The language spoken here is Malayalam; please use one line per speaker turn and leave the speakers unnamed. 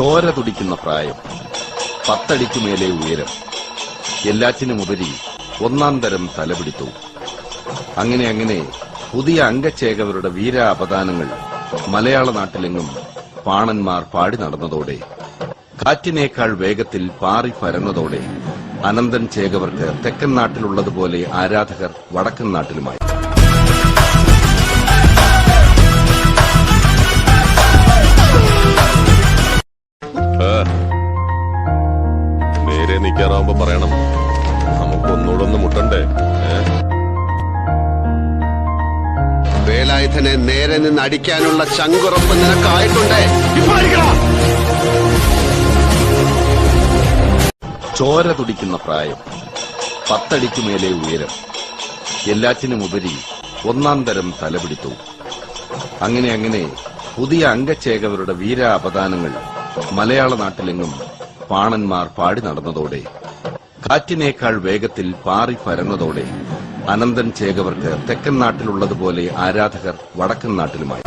ചോര തുടിക്കുന്ന പ്രായം. പത്തടിക്കുമേലെ ഉയരം. എല്ലാറ്റിനുമുപരി ഒന്നാം തരം തലപിടിത്തവും. അങ്ങനെ അങ്ങനെ പുതിയ അംഗച്ചേകവരുടെ വീര അപദാനങ്ങൾ മലയാള നാട്ടിലെങ്ങും പാണന്മാർ പാടി നടന്നതോടെ കാറ്റിനേക്കാൾ വേഗത്തിൽ പാറി പരന്നതോടെ അനന്തൻ ചേകവർക്ക് തെക്കൻ നാട്ടിലുള്ളതുപോലെ ആരാധകർ വടക്കൻ നാട്ടിലുമായി.
നേരെ നിൽക്കാറാവുമ്പോ പറയണം. നമുക്ക് ഒന്നുകൂടെ ഒന്ന് മുട്ടണ്ടേ
വേലായുധനെ നേരെ നിന്ന് അടിക്കാനുള്ള ചങ്കുറപ്പ് നിനക്കായിട്ടുണ്ടേ.
ചോര തുടിക്കുന്ന പ്രായം പത്തടിക്കു മേലെ ഉയരം എല്ലാറ്റിനുമുപരി ഒന്നാം തരം തലപിടിത്തവും. അങ്ങനെ അങ്ങനെ പുതിയ അംഗച്ചേകവരുടെ വീരാപദാനങ്ങൾ മലയാള നാട്ടിലെങ്ങും പാണന്മാർ പാടി നടന്നതോടെ കാറ്റിനേക്കാൾ വേഗത്തിൽ പാറി പരന്നതോടെ അനന്തൻ ചേകവർക്ക് തെക്കൻ നാട്ടിലുള്ളതുപോലെ ആരാധകർ വടക്കൻ നാട്ടിലുമായി.